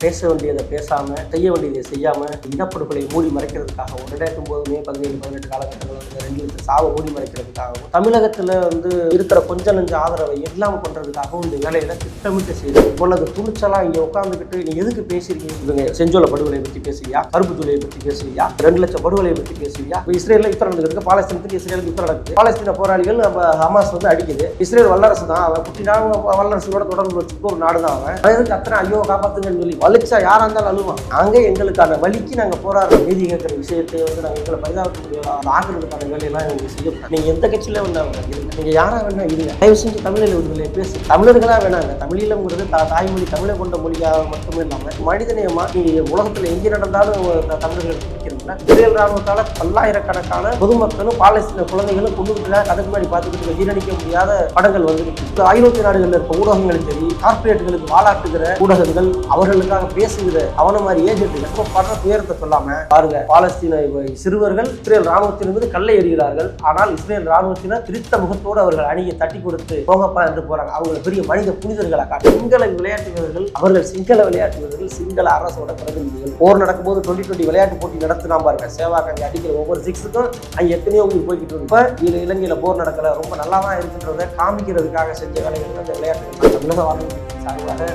பேச வேண்டியதை பேசாமல் செய்ய வேண்டியதை செய்யாமல் இனப்படுகொலை மூடி மறைக்கிறதுக்காக ரெண்டாயிரத்தி ஒன்பது மே பதினேழு பதினெட்டு காலகட்டங்களில் வந்து ரெண்டு லட்சம் சாவை மூடி மறைக்கிறதுக்காகவும் தமிழகத்தில் வந்து இருக்கிற கொஞ்ச நஞ்ச ஆதரவை எல்லாம் பண்ணுறதுக்காகவும் இந்த வேலையில திட்டமிட்டு செய்யுது இவ்வளவு துணிச்சலாக இங்கே உட்காந்துக்கிட்டு நீ எதுக்கு பேசியிருக்கீங்க இவங்க செஞ்சோல படுகொலை பற்றி பேசுவியா கருப்பு ஜூலையை பற்றி பேசுவியா ரெண்டு லட்சம் படுகொலையை பற்றி பேசுவியா இப்போ இஸ்ரேலில் யுத்தம் நடந்துருக்கு பாலஸ்தீனத்துக்கு இஸ்ரேலுக்கு யுத்தம் நடக்குது. பாலஸ்தீன போராளிகள் நம்ம ஹமாஸ் வந்து அடிக்குது. இஸ்ரேல் வல்லரசு தான் அவன் குட்டினா வல்லரசோட தொடர்பு வச்சுக்க ஒரு நாடு தான் அவன் எதுக்கு அத்தனை ஐயோ காப்பாத்துங்கன்னு சொல்லி அழிச்சா யாராக இருந்தாலும் அழுவான். அங்கே எங்களுக்கான வழிக்கு நாங்கள் போராடுறோம் நீதி கேட்குற விஷயத்தை வந்து நாங்கள் எங்களை பரிதாபத்துக்கு ஆக்குறதுக்கான வேலையெல்லாம் எங்களுக்கு செய்யப்படும் நீங்கள் எந்த கட்சியில வந்தாங்க இருங்க யாராக யாரா வேணா இருங்க. தயவு செஞ்சு தமிழில் உங்களை பேசு. தமிழர்களாக வேணாங்க. தமிழிலங்கிறது தா தாய்மொழி தமிழை கொண்ட மொழியாக மட்டுமே இல்லாமல் மனிதநேயமாக நீங்கள் உலகத்தில் எங்கே நடந்தாலும் த- தமிழர்கள் பார்த்தீங்கன்னா இஸ்ரேல் ராணுவத்தால் பல்லாயிரக்கணக்கான பொதுமக்களும் பாலஸ்தீன குழந்தைகளும் கொண்டுகிட்டு கணக்கு முன்னாடி பார்த்துக்கிட்டு ஜீரணிக்க முடியாத படங்கள் வந்துருக்கு ஐரோப்பிய நாடுகளில் இருக்க ஊடகங்களும் சரி கார்ப்பரேட்டுகளுக்கு வாழாட்டுகிற ஊடகங்கள் அவர்களுக்காக பேசுகிற அவன மாதிரி ஏஜென்ட்டுகள் எப்போ படுற துயரத்தை சொல்லாம பாருங்க. பாலஸ்தீன சிறுவர்கள் இஸ்ரேல் ராணுவத்திலிருந்து கல்லை எறிகிறார்கள். ஆனால் இஸ்ரேல் ராணுவத்தினர் திருத்த முகத்தோடு அவர்கள் அணியை தட்டி கொடுத்து போகப்பா என்று போறாங்க. அவங்க பெரிய மனித புனிதர்களாக காட்டு. சிங்கள விளையாட்டு வீரர்கள் அவர்கள் சிங்கள விளையாட்டு வீரர்கள் சிங்கள அரசோட பிரதிநிதிகள். போர் நடக்கும்போது டுவெண்ட்டி டுவெண்ட்டி விளையாட்டு போட்டி தான் பாருங்க. சேவாக் அடிக்கிற ஒவ்வொரு சிக்ஸுக்கும் அங்கே எத்தனையோ உங்களுக்கு போய்கிட்டு இருக்கு. இப்போ இது இலங்கையில் போர் நடக்கல ரொம்ப நல்லா தான் இருக்குன்றத காமிக்கிறதுக்காக செஞ்ச வேலைகள் அந்த விளையாட்டு தமிழக வாழ்க்கை சார்பாக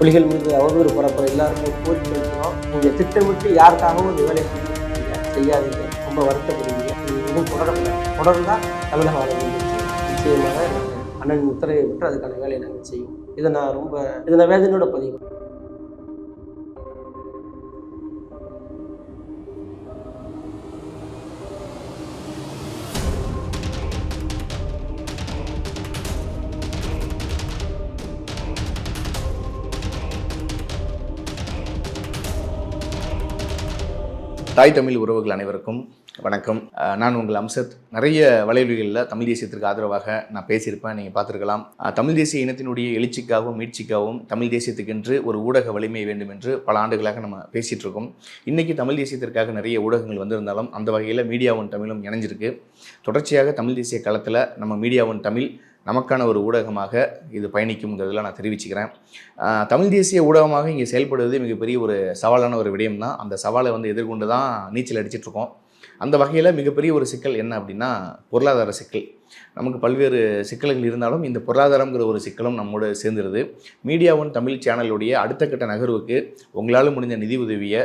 புலிகள் மீது அவதூறு பரப்புற எல்லாருமே கோரிக்கை வைக்கிறோம். நீங்கள் திட்டமிட்டு யாருக்காகவும் இந்த வேலையை செஞ்சுருக்கீங்க செய்யாதீங்க. ரொம்ப வருத்தப்படுவீங்க. இது இன்னும் தொடரல தொடர்ந்தா தமிழக வாழ்க்கை நிச்சயமாக அண்ணன் உத்தரவை விட்டு அதுக்கான வேலையை நாங்கள் செய்வோம். இதை நான் ரொம்ப இதை நான் வேதனையோட பதிவு தாய் தமிழ் உறவுகள் அனைவருக்கும் வணக்கம். நான் உங்கள் அம்சத். நிறைய வலைவலிகளில் தமிழ் தேசியத்திற்கு ஆதரவாக நான் பேசியிருப்பேன். நீங்கள் பார்த்துருக்கலாம். தமிழ் தேசிய இனத்தினுடைய எழுச்சிக்காகவும் மீட்சிக்காகவும் தமிழ் தேசியத்துக்கென்று ஒரு ஊடக வலிமை வேண்டும் என்று பல ஆண்டுகளாக நம்ம பேசிகிட்டு இருக்கோம் இன்றைக்கி தமிழ் தேசியத்திற்காக நிறைய ஊடகங்கள் வந்திருந்தாலும் அந்த வகையில் மீடியாவும் தமிழும் இணைஞ்சிருக்கு. தொடர்ச்சியாக தமிழ் தேசிய களத்தில் நம்ம மீடியாவும் தமிழ் நமக்கான ஒரு ஊடகமாக இது பயணிக்கும்ங்கிறதுல நான் தெரிவிச்சுக்கிறேன். தமிழ் தேசிய ஊடகமாக இங்கே செயல்படுவது மிகப்பெரிய ஒரு சவாலான ஒரு விடயம் தான் அந்த சவாலை வந்து எதிர்கொண்டு தான் நீச்சல் அடிச்சிட்ருக்கோம். அந்த வகையில் மிகப்பெரிய ஒரு சிக்கல் என்ன அப்படின்னா பொருளாதார சிக்கல். நமக்கு பல்வேறு சிக்கல்கள் இருந்தாலும் இந்த பொருளாதாரங்கிற ஒரு சிக்கலும் நம்மோடு சேர்ந்துருது. மீடியா தமிழ் சேனலுடைய அடுத்த கட்ட நகர்வுக்கு உங்களால் முடிஞ்ச நிதி உதவியை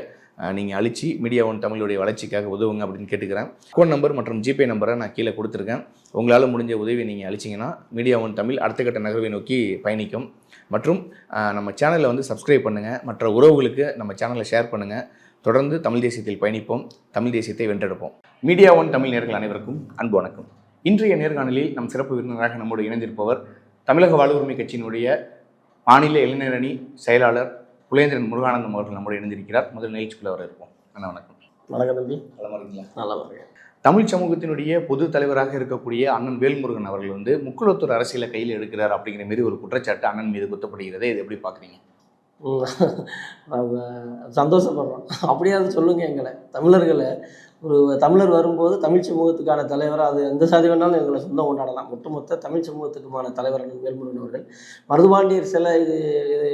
நீங்கள் அழிச்சு மீடியா ஒன் தமிழுடைய வளர்ச்சிக்காக உதவுங்க அப்படின்னு கேட்டுக்கிறேன். ஃபோன் நம்பர் மற்றும் ஜிபே நம்பரை நான் கீழே கொடுத்துருக்கேன். உங்களால் முடிஞ்ச உதவி நீங்கள் அழிச்சிங்கன்னா மீடியா ஒன் தமிழ் அடுத்த கட்ட நகர்வை நோக்கி பயணிக்கும். மற்றும் நம்ம சேனலை வந்து சப்ஸ்கிரைப் பண்ணுங்கள் மற்ற உறவுகளுக்கு நம்ம சேனலை ஷேர் பண்ணுங்கள் தொடர்ந்து தமிழ் தேசியத்தில் பயணிப்போம். தமிழ் தேசியத்தை வென்றெடுப்போம். மீடியா ஒன் தமிழ் நேர்கள் அனைவருக்கும் அன்பு வணக்கம். இன்றைய நேர்காணலில் நம் சிறப்பு விருந்தினராக நம்மோடு இணைந்திருப்பவர் தமிழக வாழ்வுரிமை கட்சியினுடைய மாநில இளைஞரணி செயலாளர் புலேந்திரன் முருகானந்தம் அவர்கள் நம்மோடு இணைந்திருக்கிறார். முதல் நிகழ்ச்சிக்குள்ள வர இருப்போம் அண்ணா வணக்கம். வணக்கம் தம்பி. நலமா இருக்கீங்களா நல்லா இருக்கேன் தமிழ் சமூகத்தினுடைய பொது தலைவராக இருக்கக்கூடிய அண்ணன் வேல்முருகன் அவர்கள் வந்து முக்குளத்தூர் அரசியலை கையில் எடுக்கிறார் அப்படிங்கிற மாரி ஒரு குற்றச்சாட்டு அண்ணன் மீது குத்தப்படுகிறது. இது எப்படி பார்க்குறீங்க? சந்தோஷப்படுறோம். அப்படியாவது சொல்லுங்க எங்களை. தமிழர்களை ஒரு தமிழர் வரும்போது தமிழ் சமூகத்துக்கான தலைவர் அது எந்த சாதி வேணாலும் எங்களை சொந்தம் கொண்டாடலாம். ஒட்டுமொத்த தமிழ் சமூகத்துக்குமான தலைவர் வேல்முருகன் அவர்கள். மருதுபாண்டியர் சில இது இது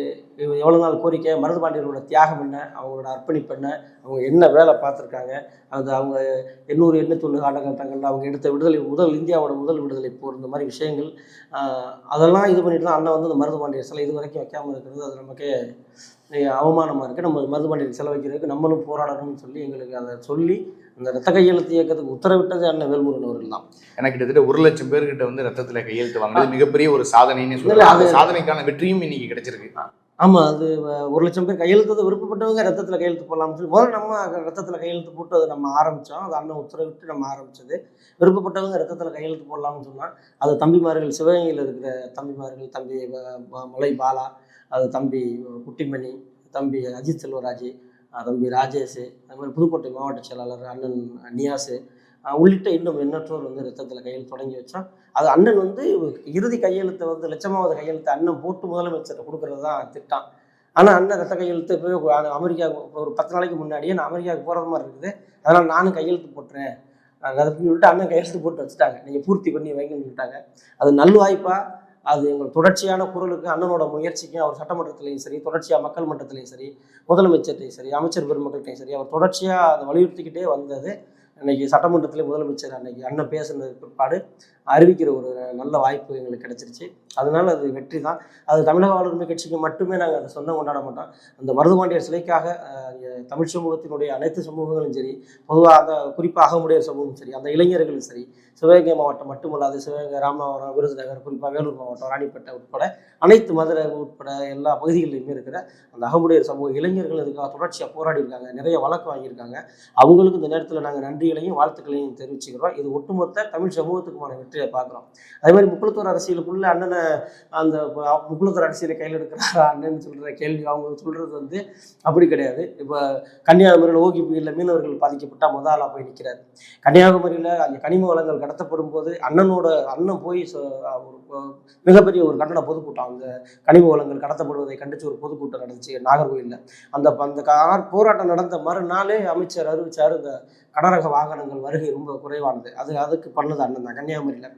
எவ்வளோ நாள் கோரிக்கை? மருதுபாண்டியர்களோட தியாகம் என்ன? அவங்களோட அர்ப்பணிப்பு என்ன? அவங்க என்ன வேலை பார்த்துருக்காங்க? அது அவங்க எண்ணூறு எண்ணூத்தொன்று காலகட்டங்களில் அவங்க எடுத்த விடுதலை முதல் இந்தியாவோட முதல் விடுதலை போர் இந்த மாதிரி விஷயங்கள் அதெல்லாம் இது பண்ணிட்டு தான் அண்ணன் வந்து இந்த மருதுபாண்டியர் சிலை இது வரைக்கும் வைக்காமல் இருக்கிறது. அது நமக்கு அவமானமாக இருக்குது நம்ம மருதுபாண்டியர் சிலை வைக்கிறதுக்கு நம்மளும் போராடணும்னு சொல்லி எங்களுக்கு அதை சொல்லி அந்த ரத்த கையெழுத்து இயக்கத்துக்கு உத்தரவிட்டது அண்ணன் வேல்முருகன் அவர்கள் தான் எனக்கு கிட்டத்தட்ட ஒரு லட்சம் பேர்கிட்ட வந்து ரத்தத்தில் கையெழுத்து வாங்கினது மிகப்பெரிய ஒரு சாதனைன்னு சொல்லலாம். அது- சாதனைக்கான வெற்றியும் இன்னைக்கு கிடைச்சிருக்கு. ஆமாம் அது ஒரு லட்சம் பேர் கையெழுத்து விருப்பப்பட்டவங்க ரத்தத்தில் கையெழுத்து போடலாம்னு சொல்லி முதல்ல நம்ம ரத்தத்தில் கையெழுத்து போட்டு அதை நம்ம ஆரம்பித்தோம் அது அண்ணன் உத்தரவிட்டு நம்ம ஆரம்பிச்சது. விருப்பப்பட்டவங்க ரத்தத்தில் கையெழுத்து போடலாம்னு சொன்னால் அது தம்பிமார்கள் சிவகங்கையில் இருக்கிற தம்பிமார்கள் தம்பி மலை பாலா அது தம்பி குட்டிமணி தம்பி அஜித் செல்வராஜ் தம்பி ராஜேஷ் அது மாதிரி புதுக்கோட்டை மாவட்ட செயலாளர் அண்ணன் நியாஸு உள்ளிட்ட இன்னும் எண்ணற்றோர் வந்து ரத்தத்தில் கையெழுத்து தொடங்கி வச்சோம். அது அண்ணன் வந்து இறுதி கையெழுத்தை வந்து லட்சமாவது கையெழுத்தை அண்ணன் போட்டு முதலமைச்சர்கிட்ட கொடுக்கறது தான் திட்டம். ஆனால் அண்ணன் ரத்த கையெழுத்து போய் அமெரிக்காவுக்கு ஒரு பத்து நாளைக்கு முன்னாடியே நான் அமெரிக்காவுக்கு போகிறது மாதிரி இருக்குது. அதனால் நானும் கையெழுத்து போட்டுறேன். அதை சொல்லிட்டு அண்ணன் கையெழுத்து போட்டு வச்சுட்டாங்க. நீங்கள் பூர்த்தி பண்ணி வைங்கன்னு சொல்லிட்டாங்க. அது நல்வாய்ப்பா அது எங்கள் தொடர்ச்சியான குரலுக்கு அண்ணனோட முயற்சிக்கும் அவர் சட்டமன்றத்திலையும் சரி தொடர்ச்சியாக மக்கள் மன்றத்திலையும் சரி முதலமைச்சர்கிட்டையும் சரி அமைச்சர் பெருமக்கள்கிட்டையும் சரி அவர் தொடர்ச்சியாக அதை வலியுறுத்திக்கிட்டே வந்தது. அன்னைக்கு சட்டமன்றத்திலே முதலமைச்சர் அன்னைக்கு அண்ணன் பேசுனது பிற்பாடு. அறிவிக்கிற ஒரு நல்ல வாய்ப்பு எங்களுக்கு கிடைச்சிருச்சு. அதனால அது வெற்றி தான். அது தமிழக ஆளுமை கட்சிக்கு மட்டுமே நாங்கள் அதை சொந்தம் கொண்டாட மாட்டோம். அந்த மருதுபாண்டியர் சிலைக்காக தமிழ் சமூகத்தினுடைய அனைத்து சமூகங்களும் சரி பொதுவாக அந்த குறிப்பாக அகமுடையர் சமூகம் சரி அந்த இளைஞர்களும் சரி சிவகங்கை மாவட்டம் மட்டுமல்லாது சிவகங்கை ராமநாதபுரம் விருதுநகர் குறிப்பாக வேலூர் மாவட்டம் ராணிப்பேட்டை உட்பட அனைத்து மதுரை உட்பட எல்லா பகுதிகளிலுமே இருக்கிற அந்த அகமுடையர் சமூக இளைஞர்கள் இதுக்காக தொடர்ச்சியாக போராடி இருக்காங்க. நிறைய வழக்கு வாங்கியிருக்காங்க. அவங்களுக்கு இந்த நேரத்தில் நாங்கள் நன்றிகளையும் வாழ்த்துக்களையும் தெரிவிச்சுக்கிறோம். இது ஒட்டுமொத்த தமிழ் சமூகத்துக்குமான வெற்றி. வெற்றியை பார்க்குறோம் அதே மாதிரி முக்குளத்தூர் அரசியலுக்குள்ள அண்ணனை அந்த முக்குளத்தூர் அரசியலை கையில் எடுக்கிறாரா அண்ணன் சொல்கிற கேள்வி அவங்க சொல்கிறது வந்து அப்படி கிடையாது. இப்போ கன்னியாகுமரியில் ஓகி புயலில் மீனவர்கள் பாதிக்கப்பட்டால் முதல் ஆளாக போய் நிற்கிறார் கன்னியாகுமரியில் அந்த கனிம வளங்கள் கடத்தப்படும் போது அண்ணனோட அண்ணன் போய் ஒரு மிகப்பெரிய ஒரு கண்டன பொதுக்கூட்டம் அந்த கனிம வளங்கள் கடத்தப்படுவதை கண்டித்து ஒரு பொதுக்கூட்டம் நடந்துச்சு நாகர்கோவிலில். அந்த அந்த போராட்டம் நடந்த மறுநாளே அமைச்சர் அறிவிச்சார் இந்த கடரக வாகனங்கள் வருகை ரொம்ப குறைவானது. அது அதுக்கு பண்ணது அண்ணன் தான் கன்னியாகுமரியில்.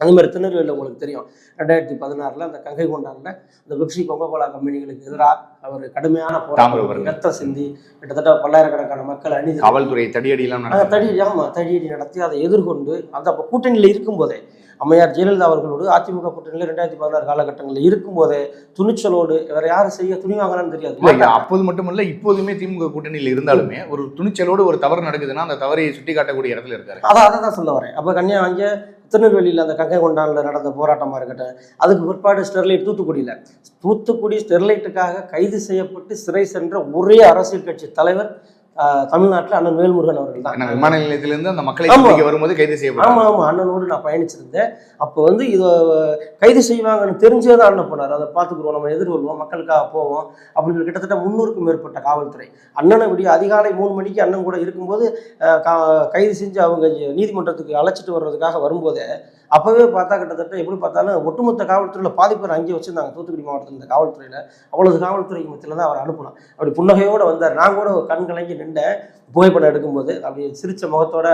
அதே மாதிரி திருநெல்வேலியில் உங்களுக்கு தெரியும். ரெண்டாயிரத்தி பதினாறில் அந்த கங்கை கொண்டாடில் இந்த பெப்சி கொக்கோ கோலா கம்பெனிகளுக்கு எதிராக அவர் கடுமையான போராட்டம். ரத்தம் சிந்தி கிட்டத்தட்ட பல்லாயிரக்கணக்கான மக்கள் அணி காவல்துறை தடியடியெல்லாம் அந்த நடந்தது தடி ஆமா தடியடி நடத்தி அதை எதிர்கொண்டு அந்த அப்ப கூட்டணியில் இருக்கும்போதே அம்மையார் ஜெயலலிதா அவர்களோடு அதிமுக கூட்டணியில் ரெண்டாயிரத்தி பதினாறு காலகட்டங்களில் இருக்கும்போதே துணிச்சலோடு வேற யாரும் செய்ய துணிவாங்கன்னு தெரியாது. அப்போது மட்டுமல்ல இப்போதுமே திமுக கூட்டணியில் இருந்தாலுமே ஒரு துணிச்சலோடு ஒரு தவறு நடக்குதுன்னா அந்த தவறை சுட்டி காட்டக்கூடிய இடத்துல இருக்காரு. அதான் அதை தான் சொல்ல வரேன். அப்போ கன்னியா அங்கே திருநெல்வேலியில் அந்த கங்கை கொண்டானில் நடந்த போராட்டமாக இருக்கட்டும் அதுக்கு பிற்பாடு ஸ்டெர்லைட் தூத்துக்குடியில். தூத்துக்குடி ஸ்டெர்லைட்டுக்காக கைது செய்யப்பட்டு சிறை சென்ற ஒரே அரசியல் கட்சி தலைவர் தமிழ்நாட்டில் அண்ணன் வேல்முருகன் அவர்கள் தான். விமான நிலையத்திலிருந்து அந்த மக்களை வரும்போது கைது செய்யப்பட்டாங்க ஆமாம் ஆமாம் அண்ணனோடு நான் பயணிச்சிருந்தேன். அப்போ வந்து இதை கைது செய்வாங்கன்னு தெரிஞ்சே தான் அண்ணன் போனார். அதை பார்த்துக்குருவோம் நம்ம எதிர்கொள்வோம் மக்களுக்காக போவோம் அப்படின்னு கிட்டத்தட்ட முந்நூறுக்கும் மேற்பட்ட காவல்துறை. அண்ணனை விடிய அதிகாலை மூணு மணிக்கு அண்ணன் கூட இருக்கும்போது கைது செஞ்சு அவங்க நீதிமன்றத்துக்கு அழைச்சிட்டு வர்றதுக்காக வரும்போதே அப்போவே பார்த்தா கிட்டத்தட்ட எப்படி பார்த்தாலும் ஒட்டுமொத்த காவல்துறையில் பாதி பேர் அங்கேயே வச்சுருந்தாங்க. தூத்துக்குடி மாவட்டத்தில் இந்த காவல்துறையில். அவ்வளவு காவல்துறைக்கு மத்தியில் தான் அவர் அனுப்பலாம் அப்படி புன்னகையோடு வந்தார். நான் கூட கண் கலங்கி நின்றேன். புகைப்படம் எடுக்கும்போது அப்படி சிரித்த முகத்தோட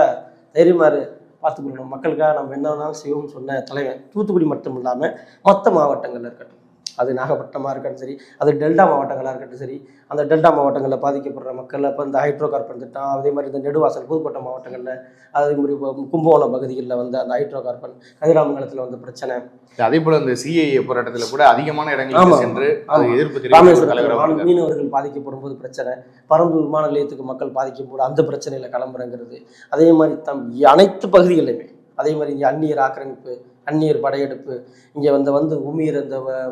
தைரியமாரு பார்த்துக்கணும் மக்களுக்காக நம்ம என்ன வேணாலும் செய்வோம்னு சொன்ன தலைவன் தூத்துக்குடி மட்டும் இல்லாமல் மற்ற மாவட்டங்களில் இருக்கட்டும். அது நாகப்பட்டினமாக இருக்கட்டும் சரி அது டெல்டா மாவட்டங்களாக இருக்கட்டும் சரி அந்த டெல்டா மாவட்டங்களில் பாதிக்கப்படுற மக்கள் இப்போ இந்த ஹைட்ரோ கார்பன் திட்டம் அதே மாதிரி இந்த நெடுவாசல் புதுக்கோட்டை மாவட்டங்களில் அதே மாதிரி கும்பகோணம் பகுதிகளில் வந்து அந்த ஹைட்ரோ கார்பன் கதிராமங்கலத்தில் வந்து பிரச்சனை அதே போல இந்த சிஏஏ போராட்டத்துல கூட அதிகமான இடங்களுக்கு ஆமா. சென்று. எதிர்ப்பு. மீனவர்கள் பாதிக்கப்படும் போது பிரச்சனை பரந்தூர் விமான நிலையத்துக்கு மக்கள் பாதிக்கும் போது அந்த பிரச்சனையில் கிளம்புறங்கிறது அதே மாதிரி தம் அனைத்து பகுதிகளிலுமே அதே மாதிரி இங்கே அந்நியர் ஆக்கிரமிப்பு அந்நியர் படையெடுப்பு இங்கே வந்து வந்து உமீர் அந்த வ-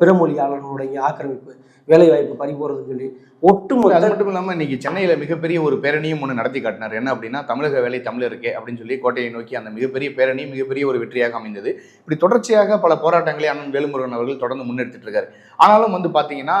பிறமொழியாளர்களுடைய ஆக்கிரமிப்பு வேலைவாய்ப்பு பறிபோறதுன்னு சொல்லி அது ஒட்டுமொத்த மட்டும் இல்லாம இன்னைக்கு சென்னையில மிகப்பெரிய ஒரு பேரணியும் ஒன்று நடத்தி காட்டினார். என்ன அப்படின்னா தமிழக வேலை தமிழருக்கே அப்படின்னு சொல்லி கோட்டையை நோக்கி அந்த மிகப்பெரிய பேரணி மிகப்பெரிய ஒரு வெற்றியாக அமைந்தது. இப்படி தொடர்ச்சியாக பல போராட்டங்களை அண்ணன் வேலுமுருகன் அவர்கள் தொடர்ந்து முன்னெடுத்துட்டு இருக்காரு. ஆனாலும் வந்து பாத்தீங்கன்னா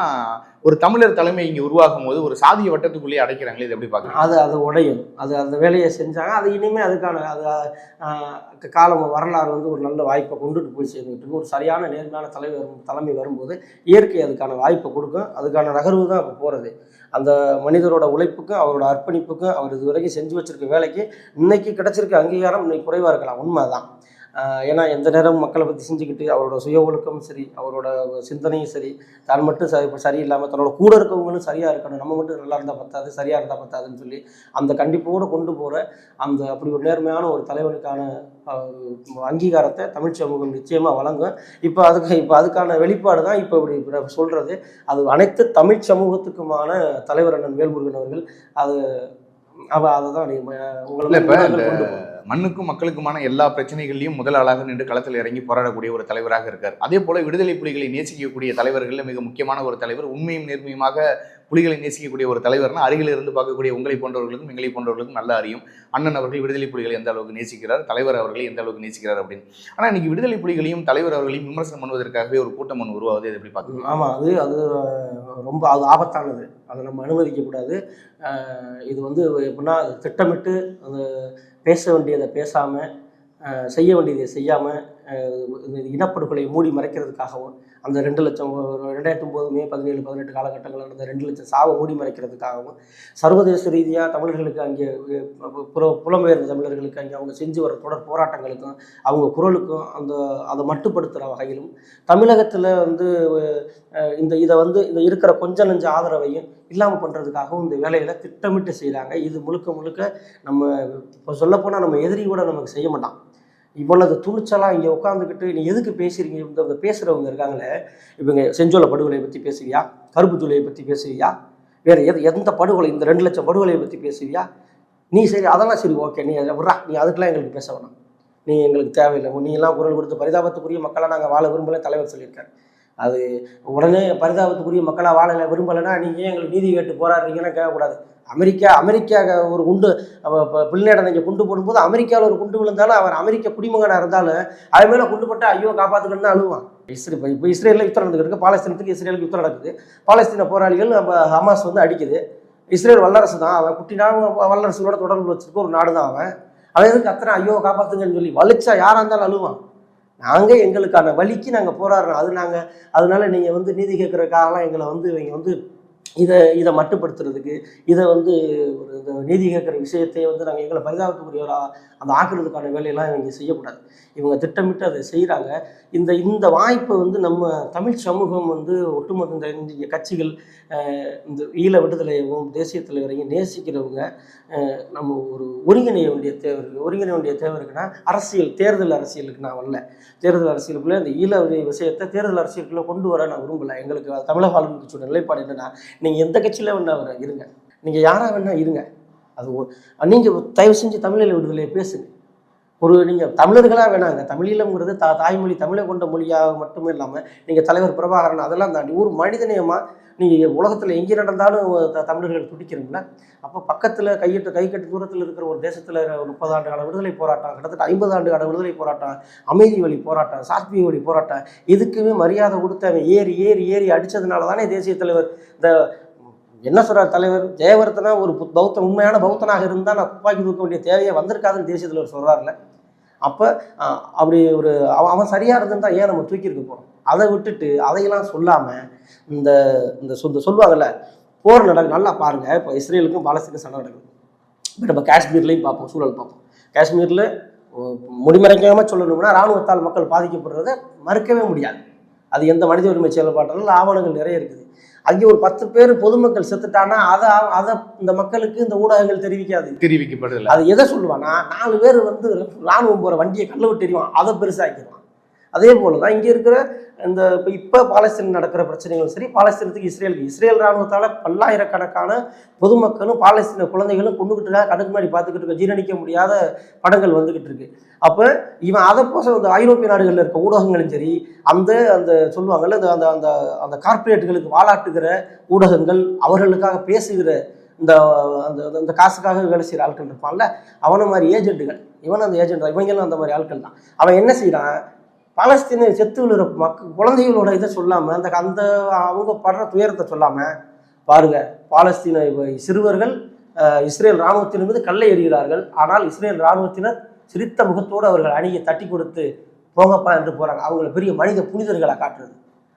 ஒரு தமிழர் தலைமை இங்க உருவாகும் போது ஒரு சாதிய வட்டத்துக்குள்ளேயே அடைக்கிறாங்களே இது எப்படி பாக்குறீங்க? அது அது உடையும் அது அந்த வேலையை செஞ்சாங்க. அது இனிமேல் அதுக்கான அது காலம் வரலாறு வந்து ஒரு நல்ல வாய்ப்பை கொண்டுட்டு போய் சேர்ந்துட்டு இருக்கு. ஒரு சரியான நேர்மையான தலைவர் தலைமை வரும்போது இயற்கை அதுக்கான வாய்ப்பை கொடுக்கும். அதுக்கான நகர்வு தான் இப்போ போகிறது அந்த மனிதரோட உழைப்புக்கும் அவரோட அர்ப்பணிப்புக்கும் அவர் இதுவரைக்கும் செஞ்சு வச்சிருக்க வேலைக்கு இன்னைக்கு கிடைச்சிருக்க அங்கீகாரம் இன்னைக்கு குறைவாக இருக்கலாம். உண்மைதான். தான் ஏன்னா எந்த நேரமும் மக்களை பற்றி செஞ்சுக்கிட்டு அவரோட சுய ஒழுக்கமும் சரி அவரோட சிந்தனையும் சரி தான் மட்டும் சரி சரியில்லாமல் தன்னோட கூட இருக்கவங்களும் சரியாக இருக்கணும். நம்ம மட்டும் நல்லா இருந்தால் பத்தாது சரியாக இருந்தால் பத்தாதுன்னு சொல்லி அந்த கண்டிப்போடு கொண்டு போகிற அந்த அப்படி ஒரு நேர்மையான ஒரு தலைவனுக்கான அங்கீகாரத்தை தமிழ் சமூகம் நிச்சயமாக வழங்கும். இப்போ அதுக்கு இப்போ அதுக்கான வெளிப்பாடு தான் இப்போ இப்படி சொல்கிறது அது அனைத்து தமிழ் சமூகத்துக்குமான தலைவர் அண்ணன் வேல்முருகன் அவர்கள் அது அவ அதை தான் உங்களை மண்ணுக்கும் மக்களுக்குமான எல்லா பிரச்சனைகளையும் முதல் ஆளாக நின்று களத்தில் இறங்கி போராடக்கூடிய ஒரு தலைவராக இருக்கார். அதே போல விடுதலை புலிகளை நேசிக்கக்கூடிய தலைவர்களில் மிக முக்கியமான ஒரு தலைவர் உண்மையும் நேர்மையுமாக புலிகளை நேசிக்கக்கூடிய ஒரு தலைவர்னா அருகில் இருந்து பார்க்கக்கூடிய உங்களை போன்றவர்களுக்கும் எங்களை போன்றவர்களுக்கும் நல்லா அறியும். அண்ணன் அவர்கள் விடுதலை புலிகளை எந்த அளவுக்கு நேசிக்கிறார் தலைவர் அவர்களை எந்த அளவுக்கு நேசிக்கிறார் அப்படின்னு. ஆனால் இன்னைக்கு விடுதலை புலிகளையும் தலைவர் அவர்களையும் விமர்சனம் பண்ணுவதற்காகவே ஒரு கூட்டம் ஒன்று உருவாகுது. எப்படி பார்க்குறீங்க? ஆமாம் அது அது ரொம்ப அது ஆபத்தானது. அதை நம்ம அனுமதிக்கக்கூடாது. இது வந்து எப்படின்னா திட்டமிட்டு அந்த பேச வேண்டியதை பேசாமல் செய்ய வேண்டியதை செய்யாமல் இனப்படுகொலை மூடி மறைக்கிறதுக்காகவும் அந்த ரெண்டு லட்சம் ஒரு ரெண்டாயிரத்தி ஒம்பது மே பதினேழு பதினெட்டு காலகட்டங்களில் நடந்த ரெண்டு லட்சம் சாவை மூடி மறைக்கிறதுக்காகவும் சர்வதேச ரீதியாக தமிழர்களுக்கு அங்கே புற புல புலம்பெயர்ந்த தமிழர்களுக்கு அங்கே அவங்க செஞ்சு வர தொடர் போராட்டங்களுக்கும் அவங்க குரலுக்கும் அந்த அதை மட்டுப்படுத்துகிற வகையிலும் தமிழகத்தில் வந்து இந்த இதை வந்து இந்த இருக்கிற கொஞ்ச நஞ்ச ஆதரவையும் இல்லாமல் பண்ணுறதுக்காகவும் இந்த வேலைகளை திட்டமிட்டு செய்கிறாங்க இது முழுக்க முழுக்க நம்ம இப்போ சொல்லப்போனால் நம்ம எதிரி கூட நமக்கு செய்ய மாட்டான். இவ்வளவு துணிச்சலாக இங்கே உட்காந்துக்கிட்டு நீ எதுக்கு பேசுறீங்க? இந்த பேசுகிறவங்க இருக்காங்களே. இவங்க செஞ்சோல படுகொலையை பற்றி பேசுவியா? கருப்பு ஜூலையை பற்றி பேசுவியா? வேறு எது எந்த படுகொலை இந்த ரெண்டு லட்சம் படுகொலையை பற்றி பேசுவியா? நீ சரி அதெல்லாம் சரி ஓகே நீ அதை விட்றா. நீ அதுக்கெல்லாம் எங்களுக்கு பேச வேணாம். நீ எங்களுக்கு தேவையில்லை. நீ எல்லாம் குரல் கொடுத்து பரிதாபத்துக்குரிய மக்களை நாங்கள் வாழ விரும்பல தலைவர் சொல்லியிருக்காரு. அது உடனே பரிதாபத்துக்குரிய மக்களாக வாழலை விரும்பலைன்னா நீங்கள் ஏன் எங்களுக்கு நீதி கேட்டு போராடுறீங்கன்னா கேட்கக்கூடாது? அமெரிக்கா அமெரிக்கா ஒரு குண்டு பிள்ளையிட நீங்கள் குண்டு போடும்போது அமெரிக்காவில் ஒரு குண்டு விழுந்தாலும் அவர் அமெரிக்க குடிமகனாக இருந்தாலும் அவன் மேலே குண்டு போட்டு ஐயோ காப்பாற்றுக்கணும்னு தான் அழுவான். இஸ்ரே இப்போ இப்போ இஸ்ரேலில் யுத்தம் நடந்துக்கிட்டு இருக்கு. பாலஸ்தீனத்துக்கு இஸ்ரேலுக்கு யுத்தம் நடக்குது. பாலஸ்தீன போராளிகள் நம்ம ஹமாஸ் வந்து அடிக்குது. இஸ்ரேல் வல்லரசு தான். அவன் குட்டினாவும் வல்லரசுகளோட தொடர்பு வச்சிருக்க ஒரு நாடு தான் அவன். அவன் எதுக்கு அத்தனை ஐயோ காப்பாற்றுங்கன்னு சொல்லி வலிச்சா யாராக இருந்தாலும் அழுவான். நாங்கள் எங்களுக்கான வழிக்கு நாங்கள் போராடுறோம். அது நாங்கள் அதனால நீங்கள் வந்து நீதி கேட்குறக்காகலாம் எங்களை வந்து இவங்க வந்து இதை இதை மட்டுப்படுத்துறதுக்கு இதை வந்து ஒரு இந்த நீதி கேட்குற விஷயத்தை வந்து நாங்கள் எங்களை பரிதாபத்துக்குரியவராக அந்த ஆக்குறதுக்கான வேலையெல்லாம் இவங்க செய்யக்கூடாது. இவங்க திட்டமிட்டு அதை செய்கிறாங்க இந்த இந்த வாய்ப்பை வந்து நம்ம தமிழ் சமூகம் வந்து ஒட்டுமொத்த இந்த இந்திய கட்சிகள் இந்த ஈழ விடுதலையவும் தேசிய தலைவரையும் நேசிக்கிறவங்க நம்ம ஒரு ஒருங்கிணைய வேண்டிய தேவை இருக்குது ஒருங்கிணைய வேண்டிய தேவை இருக்குன்னா அரசியல் தேர்தல் அரசியலுக்கு நான் வரல. தேர்தல் அரசியலுக்குள்ளே இந்த ஈழ விஷயத்தை தேர்தல் அரசியலுக்குள்ளே கொண்டு வர நான் விரும்பலை. எங்களுக்கு தமிழக ஆளுநர் கட்சியோட நிலைப்பாடு என்னன்னா நீங்கள் எந்த கட்சியில் வேணா இருங்க. நீங்கள் யாராக வேணா இருங்க. அது நீங்கள் தயவு செஞ்சு தமிழில் விடுதலையை பேசுங்க. ஒரு நீங்கள் தமிழர்களாக வேணாங்க. தமிழீழம்ங்கிறது தா தாய்மொழி தமிழை கொண்ட மொழியாக மட்டுமே இல்லாமல் நீங்கள் தலைவர் பிரபாகரன் அதெல்லாம் தாண்டி ஒரு மனிதநேயமாக நீங்கள் உலகத்தில் எங்கே நடந்தாலும் த- தமிழர்கள் துடிக்கிறீங்களா அப்போ பக்கத்தில் கையிட்டு கை கட்டு தூரத்தில் இருக்கிற ஒரு தேசத்தில் முப்பது ஆண்டு கால விடுதலை போராட்டம் கிட்டத்தட்ட ஐம்பது ஆண்டு கால விடுதலை போராட்டம் அமைதி வழி போராட்டம் சாத்வீக வழி போராட்டம் இதுக்குமே மரியாதை கொடுத்து அவன் ஏறி ஏறி ஏறி அடித்ததுனால தானே தேசிய தலைவர் இந்த என்ன சொல்கிறார் தலைவர்? ஜெயவர்த்தனா ஒரு புத்- பௌத்த உண்மையான பௌத்தனாக இருந்தால் நான் துப்பாக்கி தூக்க வேண்டிய தேவையே வந்திருக்காதுன்னு தேசிய தலைவர் சொல்கிறார்ல அப்போ அப்படி ஒரு அவன் அவன் சரியாக இருந்திருந்தா ஏன் நம்ம தூக்கியிருக்க போகிறோம் அதை விட்டுட்டு அதையெல்லாம் சொல்லாமல் இந்த இந்த சொந்த சொல்லுவாங்கல்ல போர் நடக்கு நல்லா பாருங்கள் இப்போ இஸ்ரேலுக்கும் பாலஸ்தீனுக்கும் சண்டை நடக்குது. இப்போ நம்ம காஷ்மீர்லேயும் பார்ப்போம் சூழல் பார்ப்போம். காஷ்மீரில் முடிமறைக்காமல் சொல்லணும்னா இராணுவத்தால் மக்கள் பாதிக்கப்படுறதை மறுக்கவே முடியாது. அது எந்த மனித உரிமை செயல்பாட்டாலும் ஆவணங்கள் நிறைய இருக்குது. அங்கே ஒரு பத்து பேர் பொதுமக்கள் செத்துட்டானா அதை அதை இந்த மக்களுக்கு இந்த ஊடகங்கள் தெரிவிக்காது. தெரிவிக்கப்படுதில்ல. அது எதை சொல்லுவானா நாலு பேர் வந்து ராணுவம் போகிற வண்டியை கல்ல விட்டு அதை பெருசாக்கிடுவான். அதே போல தான் இங்கே இருக்கிற இந்த இப்போ இப்போ பாலஸ்தீன் நடக்கிற பிரச்சனைகளும் சரி பாலஸ்தீனத்துக்கு இஸ்ரேலுக்கு இஸ்ரேல் ராணுவத்தால் பல்லாயிரக்கணக்கான பொதுமக்களும் பாலஸ்தீன குழந்தைகளும் கொண்டுகிட்டு இருக்காங்க கணக்கு மாதிரி பார்த்துக்கிட்டு இருக்க ஜீரணிக்க முடியாத படங்கள் வந்துக்கிட்டு இருக்கு. அப்போ இவன் அதை போச இந்த ஐரோப்பிய நாடுகளில் இருக்க ஊடகங்களும் சரி அந்த அந்த சொல்லுவாங்கல்ல அந்த அந்த அந்த அந்த கார்ப்பரேட்டுகளுக்கு வாலாட்டுகிற ஊடகங்கள் அவர்களுக்காக பேசுகிற இந்த அந்த அந்த காசுக்காக வேலை செய்கிற ஆட்கள் இருப்பான்ல அவனை மாதிரி ஏஜென்ட்டுகள் இவன் அந்த ஏஜென்ட் இவங்களும் அந்த மாதிரி ஆட்கள் தான். அவன் என்ன செய்கிறான் பாலஸ்தீன செத்து விழுற மக்கள் குழந்தைகளோட இதை சொல்லாமல் அந்த அந்த அவங்க படுற துயரத்தை சொல்லாமல் பாருங்க பாலஸ்தீன சிறுவர்கள் இஸ்ரேல் இராணுவத்தின் மீது கல்லை எறிகிறார்கள். ஆனால் இஸ்ரேல் இராணுவத்தினர் சிரித்த முகத்தோடு அவர்கள் அணியை தட்டி கொடுத்து போங்கப்பா என்று போகிறாங்க அவங்கள பெரிய மனித புனிதர்களாக காட்டுறது.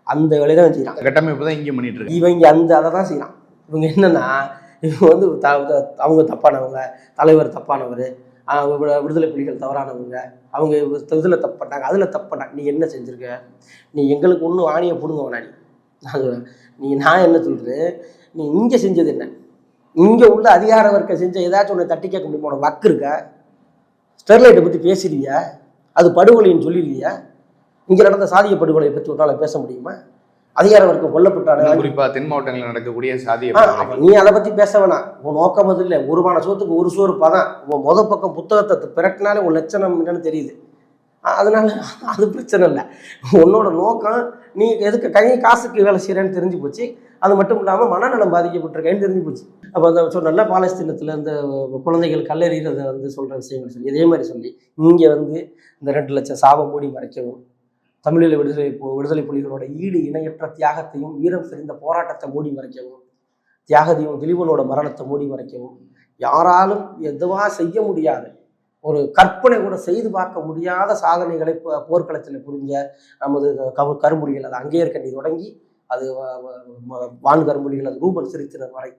அந்த வேலையை தான் செய்கிறான் கட்டமைப்பு தான் இங்கே பண்ணிட்டு இருக்கு. இவங்க அந்த அதை தான் செய்கிறான் இவங்க என்னன்னா இவங்க வந்து அவங்க தப்பானவங்க தலைவர் தப்பானவர். விடுதலை புலிகள் தவறானவங்க. அவங்க இதில் தப்பு பண்ணாங்க அதில் தப்பு பண்ணாங்க நீ என்ன செஞ்சுருக்க? நீ எங்களுக்கு ஒன்றும் ஆணியை பிடுங்க வேணாம் அது நீ நான் என்ன சொல்கிறேன் நீ இங்கே செஞ்சது என்ன? இங்கே உள்ள அதிகார வர்க்கம் செஞ்ச ஏதாச்சும் ஒன்று தட்டி கேட்க முடியுமா? உனக்கு வக்கு இருக்கா? ஸ்டெர்லைட்டை பற்றி பேசிடுவியா? அது படுகொலைன்னு சொல்லிடுவியா? இங்கே நடந்த சாதிய படுகொலையை பற்றி உன்னால் பேச முடியுமா? அதிகார வர்க்கம் கொல்லப்பட்டான. இன்னும் குறிப்பா தென் மாவட்டங்களில் நடக்கக்கூடிய சாதிய நீ அதை பத்தி பேச வேணாம். உன் நோக்கம் அது இல்லை. ஒருமான சோத்துக்கு ஒரு சோறு பதான் உன் முத பக்கம் புத்தகத்தை பிறட்டினாலே உன் லட்சணம் என்னன்னு தெரியுது. அதனால அது பிரச்சனை இல்லை. உன்னோட நோக்கம் நீ எதுக்கு கை காசுக்கு வேலை செய்கிறேன்னு தெரிஞ்சு போச்சு. அது மட்டும் இல்லாமல் மனநலம் பாதிக்கப்பட்டிருக்கேன்னு தெரிஞ்சு போச்சு. அப்போ அந்த சொன்னல பாலஸ்தீனத்தில் இந்த குழந்தைகள் கல்லெறிகிறத வந்து சொல்கிற விஷயங்கள் சொல்லி இதே மாதிரி சொல்லி இங்கே வந்து இந்த ரெண்டு லட்சம் சாபம் மூடி மறைக்கவும். தமிழீழ விடுதலை பு- விடுதலை புலிகளோட ஈடு இணையற்ற தியாகத்தையும் வீரம் செறிந்த போராட்டத்தை மூடி மறைக்கவும் தியாகத்தையும் திலீபனோட மரணத்தை மூடி மறைக்கவும் யாராலும் எதுவாக செய்ய முடியாது. ஒரு கற்பனை கூட செய்து பார்க்க முடியாத சாதனைகளை போர்க்களத்தில் புரிஞ்ச நமது கவு கரும்புலிகள் அது அங்கேயே கண்டி தொடங்கி அது வான் கருமொழிகள் அது ரூபன் சிரித்தினர் வரை.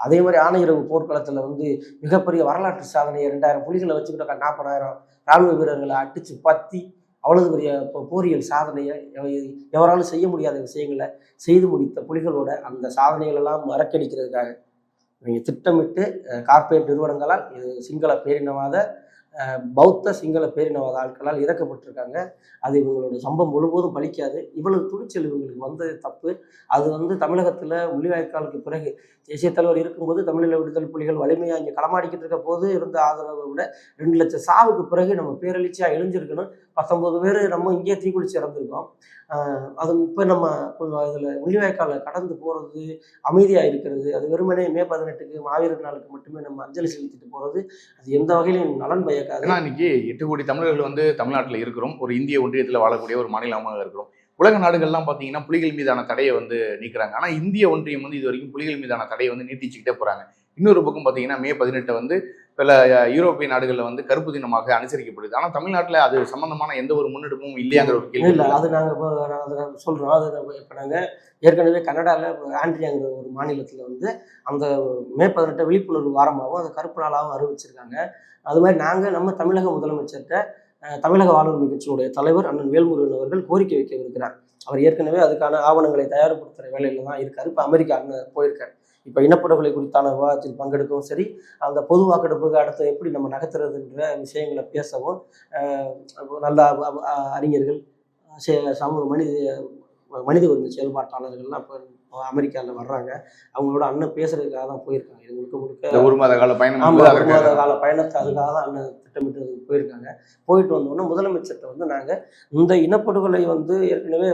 அதே மாதிரி ஆணையரவு போர்க்களத்தில் வந்து மிகப்பெரிய வரலாற்று சாதனையை ரெண்டாயிரம் புலிகளை வச்சுக்கிட்ட நாற்பதாயிரம் ராணுவ வீரர்களை அடித்து பத்தி அவ்வளவு பெரிய போரியல் சாதனையை எவ- எவராலும் செய்ய முடியாத விஷயங்களை செய்து முடித்த புலிகளோட அந்த சாதனைகள் எல்லாம் மறக்கடிக்கிறதுக்காக இவங்க திட்டமிட்டு கார்ப்பரேட் நிறுவனங்களால் இது சிங்கள பேரினவாத பௌத்த சிங்கள பேரினவாத ஆட்களால் இறக்கப்பட்டிருக்காங்க. அது இவங்களோட சம்பவம் முழுவதும் பலிக்காது. இவ்வளவு துணிச்சல் இவங்களுக்கு வந்தது தப்பு. அது வந்து தமிழகத்தில் முள்ளிவாய்க்காலுக்கு பிறகு தேசிய தலைவர் இருக்கும்போது தமிழீழ விடுதலை புலிகள் வலிமையாக இங்கே களமாடிக்கிட்டு இருக்க போது இருந்த ஆதரவை விட ரெண்டு லட்சம் சாவுக்கு பிறகு நம்ம பேரழிச்சியாக எழுஞ்சிருக்கணும் பத்தொன்பது பேர் நம்ம இங்கேயே தீக்குளிச்சு இறந்துருக்கோம். அது இப்போ நம்ம கொஞ்சம் அதில் முள்ளிவாய்க்காலை கடந்து போகிறது அமைதியாக இருக்கிறது அது வெறுமனே மே பதினெட்டுக்கு மாவீரர் நாளுக்கு மட்டுமே நம்ம அஞ்சலி செலுத்திட்டு போகிறது அது எந்த வகையிலும் நலன் பயக்காது. ஏன்னா இன்னைக்கு எட்டு கோடி தமிழர்கள் வந்து தமிழ்நாட்டில் இருக்கிறோம். ஒரு இந்திய ஒன்றியத்தில் வாழக்கூடிய ஒரு மாநிலமாக இருக்கிறோம். உலக நாடுகள்லாம் பார்த்தீங்கன்னா புலிகள் மீதான தடையை வந்து நீக்கிறாங்க. ஆனால் இந்திய ஒன்றியம் வந்து இது வரைக்கும் புலிகள் மீதான தடையை வந்து நீட்டிச்சுக்கிட்டே போகிறாங்க இன்னொரு பக்கம் பார்த்தீங்கன்னா மே பதினெட்டை வந்து பல யூரோப்பிய நாடுகளில் வந்து கருப்பு தினமாக அனுசரிக்கப்படுது. ஆனால் தமிழ்நாட்டில் அது சம்பந்தமான எந்த ஒரு முன்னெடுப்பும் இல்லையாங்கிற ஒரு கேள்வி. இல்லை அது நாங்கள் இப்போ அதை நாங்கள் சொல்கிறோம் அது இப்போ நாங்கள் ஏற்கனவே கனடாவில் ஆண்ட்ரியாங்கிற ஒரு மாநிலத்தில் வந்து அந்த மே பதினெட்டு விழிப்புணர்வு வாரமாகவும் அந்த கருப்பு நாளாகவும் அறிவிச்சிருக்காங்க. அது மாதிரி நாங்கள் நம்ம தமிழக முதலமைச்சர்கிட்ட தமிழக வாழ்வு நிகழ்ச்சியினுடைய தலைவர் அண்ணன் வேல்முருகன் அவர்கள் கோரிக்கை வைக்கவிருக்கிறார். அவர் ஏற்கனவே அதுக்கான ஆவணங்களை தயார்படுத்துகிற வேலையில் தான் இருக்கார். இப்போ அமெரிக்கா அண்ணன் போயிருக்கார். இப்போ இனப்படுகொலை குறித்தான விவாதத்தில் பங்கெடுக்கவும் சரி அந்த பொது வாக்கெடுப்புக்கு அடுத்து எப்படி நம்ம நகர்த்துறதுன்ற விஷயங்களை பேசவும் நல்ல அறிஞர்கள் சே- சமூக மனித மனித உரிமை செயல்பாட்டாளர்கள்லாம் இப்போ அமெரிக்காவில் வர்றாங்க. அவங்களோட அண்ணன் பேசுறதுக்காக தான் போயிருக்காங்க. இது முழுக்க முழுக்க ஒரு மாத கால பயணம் ஒரு மாத கால பயணத்தை அதுக்காக தான் அண்ணன் திட்டமிட்டு போயிருக்காங்க. போயிட்டு வந்தோடனே முதலமைச்சர்கிட்ட வந்து நாங்கள் இந்த இனப்படுகொலை வந்து ஏற்கனவே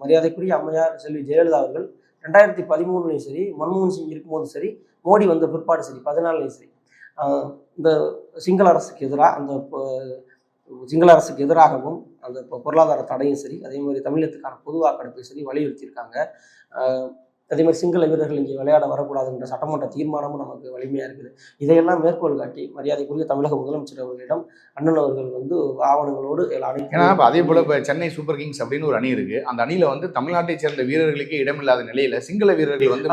மரியாதைக்குரிய அம்மையார் செல்வி ஜெயலலிதா அவர்கள் ரெண்டாயிரத்தி பதிமூணுலையும் சரி மன்மோகன் சிங் இருக்கும்போதும் சரி மோடி வந்த பிற்பாடு சரி பதினாலுலையும் சரி. இந்த சிங்கள அரசுக்கு எதிராக அந்த சிங்கள அரசுக்கு எதிராகவும் அந்த பொருளாதார தடையும் சரி அதே மாதிரி தமிழகத்துக்கான பொது வாக்கெடுப்பையும் சரி வலியுறுத்தியிருக்காங்க. அதே மாதிரி சிங்கள வீரர்கள் இங்கே விளையாட வரக்கூடாதுன்ற சட்டமன்ற தீர்மானமும் நமக்கு வலிமையாக இருக்குது. இதையெல்லாம் மேற்கோள் காட்டி மரியாதைக்குரிய தமிழக முதலமைச்சர் அவர்களிடம் அண்ணன் அவர்கள் வந்து ஆவணங்களோடு ஏன்னா அதே போல இப்போ சென்னை சூப்பர் கிங்ஸ் அப்படின்னு ஒரு அணி இருக்கு. அந்த அணியில வந்து தமிழ்நாட்டை சேர்ந்த வீரர்களுக்கே இடமில்லாத நிலையில சிங்கள வீரர்கள் வந்து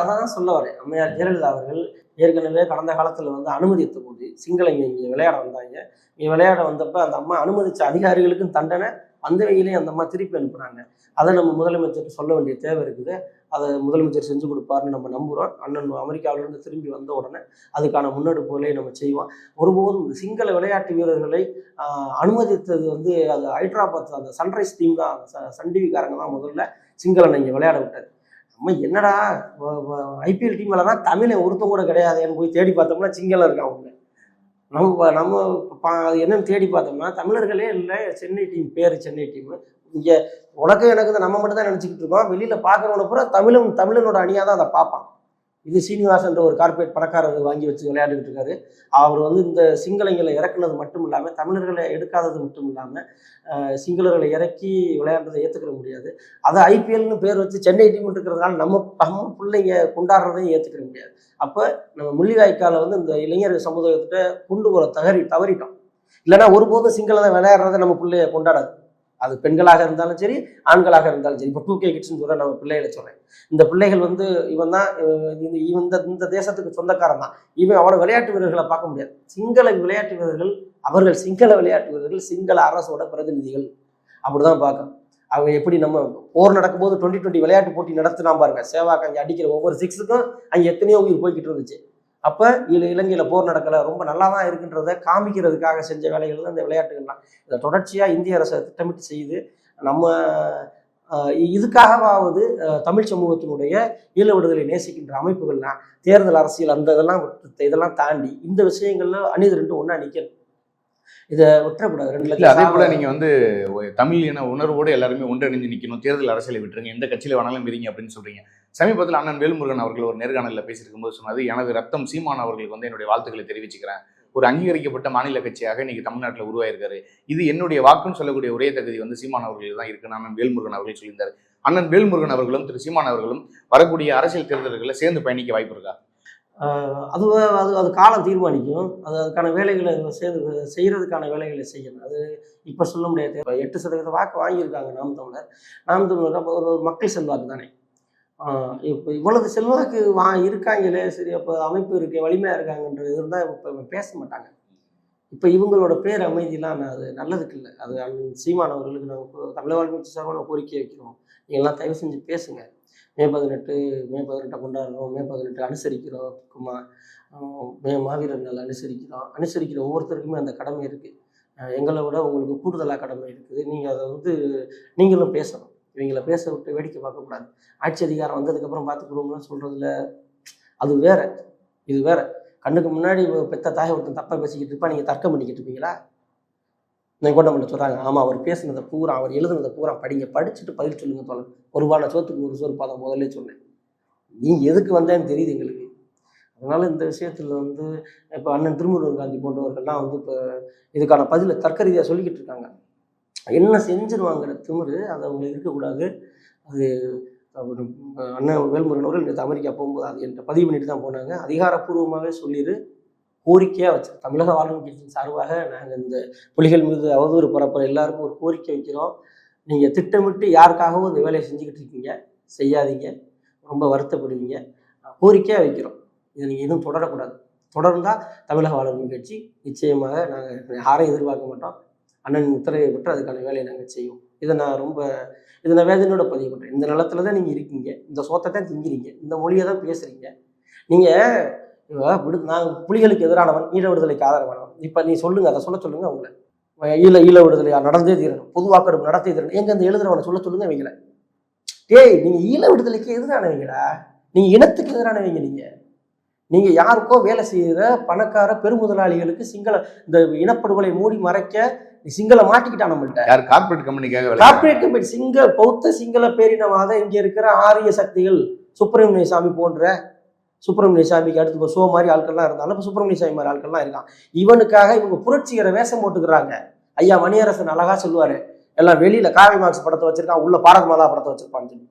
அதான் சொல்ல வரேன். அம்மையார் ஜெயலலிதா அவர்கள் ஏற்கனவே கடந்த காலத்தில் வந்து அனுமதித்த போது சிங்களங்க இங்கே விளையாட வந்தாங்க. இங்கே விளையாட வந்தப்ப அந்த அம்மா அனுமதிச்ச அதிகாரிகளுக்கும் தண்டனை வந்த வகையிலேயே அந்த அம்மா திருப்பி அனுப்புனாங்க. அதை நம்ம முதலமைச்சர்கிட்ட சொல்ல வேண்டிய தேவை இருக்குது. அதை முதலமைச்சர் செஞ்சு கொடுப்பாருன்னு நம்ம நம்புகிறோம் அண்ணன் அமெரிக்காவிலிருந்து திரும்பி வந்த உடனே அதுக்கான முன்னெடுப்புகளை நம்ம செய்வோம். ஒருபோதும் சிங்கள விளையாட்டு வீரர்களை அனுமதித்தது வந்து அது ஹைதராபாத் அந்த சன்ரைஸ் டீம் தான். அந்த ச- சன் டிவிக்காரங்க தான் முதல்ல சிங்களனை இங்கே விளையாட விட்டது. நம்ம என்னடா ஐபிஎல் டீம்ல தான் தமிழை ஒருத்தம் கூட கிடையாதுன்னு போய் தேடி பார்த்தோம்னா சிங்களம் இருக்கான் அவங்க. நம்ம நம்ம பா- என்னன்னு தேடி பார்த்தோம்னா தமிழர்களே இல்லை சென்னை டீம் பேர் சென்னை டீம். இங்கே உனக்கு எனக்கு நம்ம மட்டும் தான் நினச்சிக்கிட்டு இருக்கோம். வெளியில் பார்க்குறவன பூரா தமிழும் தமிழனோட அணியாக தான் அதை பார்ப்பான். இது சீனிவாசன்ற ஒரு கார்பரேட் பணக்காரர் வாங்கி வச்சு விளையாண்டுக்கிட்டு இருக்காரு. அவர் வந்து இந்த சிங்களங்களை இறக்குனது மட்டும் இல்லாமல் தமிழர்களை எடுக்காதது மட்டும் இல்லாமல் சிங்களர்களை இறக்கி விளையாடுறதை ஏற்றுக்கிற முடியாது. அதை ஐபிஎல்னு பேர் வச்சு சென்னை டீம் இருக்கிறதுனால நம்ம நம்ம பிள்ளைங்க கொண்டாடுறதையும் ஏற்றுக்கிற முடியாது. அப்போ நம்ம முள்ளிவாய்க்கால வந்து இந்த இளைஞர் சமுதாயத்திட்ட கொண்டு போகிற தவறி தவறிட்டோம். இல்லைன்னா ஒருபோதும் சிங்களத்தை விளையாடுறதை நம்ம பிள்ளைய கொண்டாடாது. அது பெண்களாக இருந்தாலும் சரி ஆண்களாக இருந்தாலும் சரி. இப்போ டூ கே கிட்ஸ்னு சொல்ல நம்ம பிள்ளைகளை சொல்கிறேன் இந்த பிள்ளைகள் வந்து இவன் தான் இவன் இந்த இவன் இந்த இந்த தேசத்துக்கு சொந்தக்காரன் தான். இவன் அவனை விளையாட்டு வீரர்களை பார்க்க முடியாது. சிங்கள விளையாட்டு வீரர்கள் அவர்கள் சிங்கள விளையாட்டு வீரர்கள் சிங்கள அரசோட பிரதிநிதிகள். அப்படிதான் பார்க்கணும். அவங்க எப்படி நம்ம போர் நடக்கும்போது டுவெண்ட்டி டுவெண்ட்டி விளையாட்டு போட்டி நடத்தினா பாருங்க. சேவாக்கு அங்கே அடிக்கிற ஒவ்வொரு சிக்ஸுக்கும் அங்கே எத்தனையோ உயிர் போய்கிட்டு இருந்துச்சு. அப்போ இல இலங்கையில் போர் நடக்கலை. ரொம்ப நல்லா தான் இருக்குன்றதை காமிக்கிறதுக்காக செஞ்ச வேலைகள் தான் இந்த விளையாட்டுகள்லாம். இதை தொடர்ச்சியாக இந்திய அரசு திட்டமிட்டு செய்து நம்ம இதுக்காகவாவது தமிழ் சமூகத்தினுடைய ஈழ விடுதலை நேசிக்கின்ற அமைப்புகள்லாம் தேர்தல் அரசியல் அந்த இதெல்லாம் இதெல்லாம் தாண்டி இந்த விஷயங்கள்ல அணிது ரெண்டு ஒன்றா நிற்கணும் இதை விட்டுறக்கூடாது. ரெண்டு இல்ல அதே போல லட்சம் நீங்க வந்து தமிழ் இன உணர்வோடு எல்லாருமே ஒன்றிணைந்து நிக்கணும். தேர்தல் அரசியலை விட்டுருங்க. எந்த கட்சியில வேணாலும் இருங்க அப்படின்னு சொல்றீங்க. சமீபத்தில் அண்ணன் வேல்முருகன் அவர்கள் ஒரு நேர்காணலில் பேசியிருக்கும் போது சொன்னது எனது ரத்தம் சீமான் அவர்களுக்கு வந்து என்னுடைய வாழ்த்துக்களை தெரிவிச்சுக்கிறேன். ஒரு அங்கீகரிக்கப்பட்ட மாநில கட்சியாக இன்னைக்கு தமிழ்நாட்டில் உருவாயிருக்காரு. இது என்னுடைய வாக்குன்னு சொல்லக்கூடிய ஒரே தகுதி வந்து சீமான் அவர்கள் தான் இருக்குன்னு அண்ணன் வேல்முருகன் அவர்கள் சொல்லியிருந்தார். அண்ணன் வேல்முருகன் அவர்களும் திரு சீமான் அவர்களும் வரக்கூடிய அரசியல் தேர்தல்களில் சேர்ந்து பயணிக்க வாய்ப்பு இருக்கா? ஆஹ் அது அது அது காலம் தீர்மானிக்கும். அது அதுக்கான வேலைகளை செய்து செய்கிறதுக்கான வேலைகளை செய்யணும். அது இப்போ சொல்ல முடியாது. எட்டு சதவீத வாக்கு வாங்கியிருக்காங்க நாம் தமிழர். நாம் தமிழர் ஒரு மக்கள் செல்வாக்கு தானே. இப்போ இவ்வளவு செல்வாக்கு வா இருக்காங்களே சரி அப்போ அமைப்பு இருக்கு வலிமையாக இருக்காங்கன்றது இருந்தால் இப்போ பேச மாட்டாங்க. இப்போ இவங்களோட பேர் அமைதியெல்லாம் நான் அது நல்லதுக்கு இல்லை. அது அண்ணன் சீமான் அவர்களுக்கு நாங்கள் தமிழக வாழ்க்கை சார்பாக நான் கோரிக்கை வைக்கிறோம். நீங்கள்லாம் தயவு செஞ்சு பேசுங்க. மே பதினெட்டு மே பதினெட்டை கொண்டாடுறோம் மே பதினெட்டு அனுசரிக்கிறோம் குமா மே மாவீரர் நாள் அனுசரிக்கிறோம். அனுசரிக்கிற ஒவ்வொருத்தருக்குமே அந்த கடமை இருக்குது எங்களை விட உங்களுக்கு கூடுதலாக கடமை இருக்குது. நீங்கள் அதை வந்து நீங்களும் பேசணும். இவங்கள பேச விட்டு வேடிக்கை பார்க்கக்கூடாது. ஆட்சி அதிகாரம் வந்ததுக்கப்புறம் பார்த்துக்குறோம்லாம் சொல்கிறதுல அது வேற. இது வேற. கண்ணுக்கு முன்னாடி பெத்த தாய் ஒருத்தன் தப்பாக பேசிக்கிட்டு இருப்பா நீங்கள் தர்க்கம் பண்ணிக்கிட்டு இருப்பீங்களா? நான் கோட்டமல்ல சொல்கிறாங்க ஆமாம் அவர் பேசுனதை பூரா அவர் எழுதுனதை பூரா படிங்க. படிச்சுட்டு பதில் சொல்லுங்க தோழர். ஒரு வாழை சோத்துக்கு ஒரு சோறு பாதம் முதல்ல சொன்னேன். நீ எதுக்கு வந்தேன்னு தெரியுது எங்களுக்கு. அதனால் இந்த விஷயத்தில் வந்து இப்போ அண்ணன் திருமுருகன் காந்தி போன்றவர்கள்லாம் வந்து இப்போ இதுக்கான பதிலை தர்க்க ரீதியாக சொல்லிக்கிட்டு இருக்காங்க. என்ன செஞ்சிருவாங்கிற திமிரு அது அவங்களுக்கு இருக்கக்கூடாது. அது ஒரு அண்ணன் வேல்முருகன் அவர்கள் நேற்று அமெரிக்கா போகும்போது அது என்கிட்ட பதிவு பண்ணிட்டு தான் போனாங்க. அதிகாரப்பூர்வமாகவே சொல்லிடு கோரிக்கையாக வச்சு தமிழக வாழ்வு கட்சியின் சார்பாக நாங்கள் இந்த புலிகள் மீது அவதூறு பரப்புகிற எல்லாருக்கும் ஒரு கோரிக்கை வைக்கிறோம். நீங்கள் திட்டமிட்டு யாருக்காகவும் இந்த வேலையை செஞ்சுக்கிட்டு இருக்கீங்க செய்யாதீங்க ரொம்ப வருத்தப்படுவீங்க. கோரிக்கையாக வைக்கிறோம். இதை நீங்கள் எதுவும் தொடரக்கூடாது. தொடர்ந்தால் தமிழக வாழ்வு கட்சி நிச்சயமாக நாங்கள் யாரையும் எதிர்பார்க்க மாட்டோம். அண்ணன் உத்தரவை பெற்று அதுக்கான வேலையை நாங்கள் செய்வோம். இதை நான் ரொம்ப இதை நான் வேதனையோட பதிவு பண்ணுறேன் இந்த நிலத்துல தான் நீங்கள் இருக்கீங்க. இந்த சோத்தை தான் திங்கிறீங்க. இந்த மொழியை தான் பேசுகிறீங்க நீங்கள் விடு நாங்கள் புலிகளுக்கு எதிரானவன் ஈழ விடுதலைக்கு ஆதரவானவன். இப்போ நீ சொல்லுங்கள் அதை சொல்ல சொல்லுங்கள் அவங்கள. ஈழ ஈழ விடுதலையா நடந்தே தீரணும். பொதுவாக்கெடுப்பு நடத்தே தீரணும். எங்கே அந்த எழுதுறவனை சொல்ல சொல்லுங்கள் அவங்கள டேய் நீங்கள் ஈழ விடுதலைக்கு எதிரானவங்களா? நீங்கள் இனத்துக்கு எதிரானவங்க நீங்கள் நீங்கள் யாருக்கோ வேலை செய்கிற பணக்கார பெருமுதலாளிகளுக்கு சிங்கள இந்த இனப்படுகொலை மூடி மறைக்க சிங்கள மாட்டிக்கிட்டான் நம்மள்ட்ட. யார் கார்ப்பரேட் கம்பெனிக்காக வேலை கார்ப்பரேட் கம்பெனி சிங்க பௌத்த சிங்கள பேரினவாத இங்க இருக்கிற ஆரிய சக்திகள் சுப்பிரமணிய சாமி போன்ற சுப்பிரமணிய சாமிக்கு அடுத்து இப்போ சோ மாதிரி ஆட்கள்லாம் இருந்தாலும் இப்போ சுப்பிரமணிய சாமி மாதிரி ஆட்கள்லாம் இருக்கான் இவனுக்காக இவங்க புரட்சிகர வேஷம் போட்டுக்கிறாங்க. ஐயா மணியரசன் அழகா சொல்லுவாரு. எல்லாம் வெளியில காரல் மார்க்ஸ் படத்தை வச்சிருக்கான் உள்ள பாரத மாதா படத்தை வச்சிருப்பான்னு சொல்லி.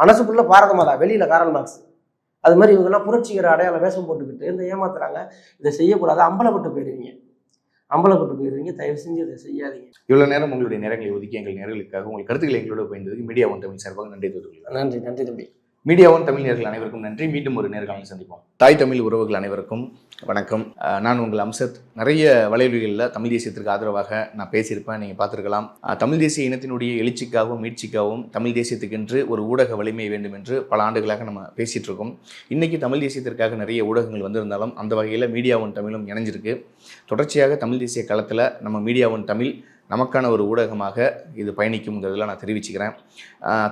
மனசுக்குள்ள பாரத மாதா வெளியில காரல் மார்க்ஸ். அது மாதிரி இவங்கெல்லாம் புரட்சிகர அடையாள வேஷம் போட்டுக்கிட்டு இந்த ஏமாத்துறாங்க. இதை செய்யக்கூடாது அம்பலப்பட்டு போயிடுவீங்க அம்பலப்பட்டு போயிடுவீங்க தயவு செஞ்சு இதை செய்யாதீங்க. இவ்வளவு நேரம் உங்களுடைய நேரங்களை ஒதுக்கி எங்கள் நேர்களுக்காக உங்கள் கருத்துக்களை எங்களோட பயந்ததுக்கு மீடியா ஒன் தமிழ் சார்பாக நன்றி தெரிவித்துள்ளேன் நன்றி நன்றி தம்பி. மீடியா தமிழ் நேர்கள் அனைவருக்கும் நன்றி. மீண்டும் ஒரு நேர்காணல் சந்திப்போம். தாய் தமிழ் உறவுகள் அனைவருக்கும் வணக்கம். நான் உங்கள் அம்சத். நிறைய வலைவலிகளில் தமிழ் தேசியத்திற்கு ஆதரவாக நான் பேசியிருப்பேன். நீங்கள் பார்த்துருக்கலாம். தமிழ் தேசிய இனத்தினுடைய எழுச்சிக்காகவும் மீட்சிக்காகவும் தமிழ் தேசியத்துக்கென்று ஒரு ஊடக வலிமை வேண்டும் என்று பல ஆண்டுகளாக நம்ம பேசிகிட்டு இருக்கோம் இன்றைக்கி தமிழ் தேசியத்திற்காக நிறைய ஊடகங்கள் வந்திருந்தாலும் அந்த வகையில் மீடியா தமிழும் இணைஞ்சிருக்கு. தொடர்ச்சியாக தமிழ் தேசிய களத்தில் நம்ம மீடியா ஒன் தமிழ் நமக்கான ஒரு ஊடகமாக இது பயணிக்கும்ங்கிறதுல நான் தெரிவிச்சுக்கிறேன்.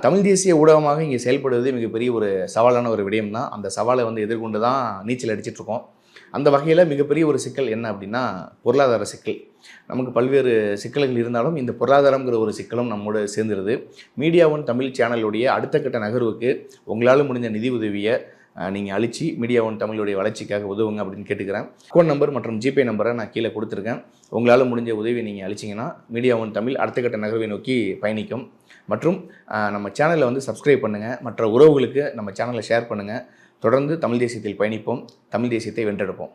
தமிழ் தேசிய ஊடகமாக இங்கே செயல்படுவது மிகப்பெரிய ஒரு சவாலான ஒரு விடயம் தான் அந்த சவாலை வந்து எதிர்கொண்டு தான் நீச்சல் அடிச்சிட்ருக்கோம். அந்த வகையில் மிகப்பெரிய ஒரு சிக்கல் என்ன அப்படின்னா பொருளாதார சிக்கல். நமக்கு பல்வேறு சிக்கல்கள் இருந்தாலும் இந்த பொருளாதாரங்கிற ஒரு சிக்கலும் நம்மோட சேர்ந்துருது. மீடியாவும் தமிழ் சேனலுடைய அடுத்த கட்ட நகர்வுக்கு உங்களால் முடிஞ்ச நிதி உதவியை நீங்கள் அழிச்சு மீடியா ஒன் தமிழுடைய வளர்ச்சிக்காக உதவுங்க அப்படின்னு கேட்டுக்கிறேன். அக்கௌண்ட் நம்பர் மற்றும் ஜிபே நம்பரை நான் கீழே கொடுத்துருக்கேன். உங்களால் முடிஞ்ச உதவி நீங்கள் அழிச்சிங்கன்னா மீடியா ஒன் தமிழ் அடுத்த கட்ட நகர்வை நோக்கி பயணிக்கும். மற்றும் நம்ம சேனலை வந்து சப்ஸ்கிரைப் பண்ணுங்கள் மற்ற உறவுகளுக்கு நம்ம சேனலை ஷேர் பண்ணுங்கள் தொடர்ந்து தமிழ் தேசியத்தில் பயணிப்போம். தமிழ் தேசியத்தை வென்றெடுப்போம்.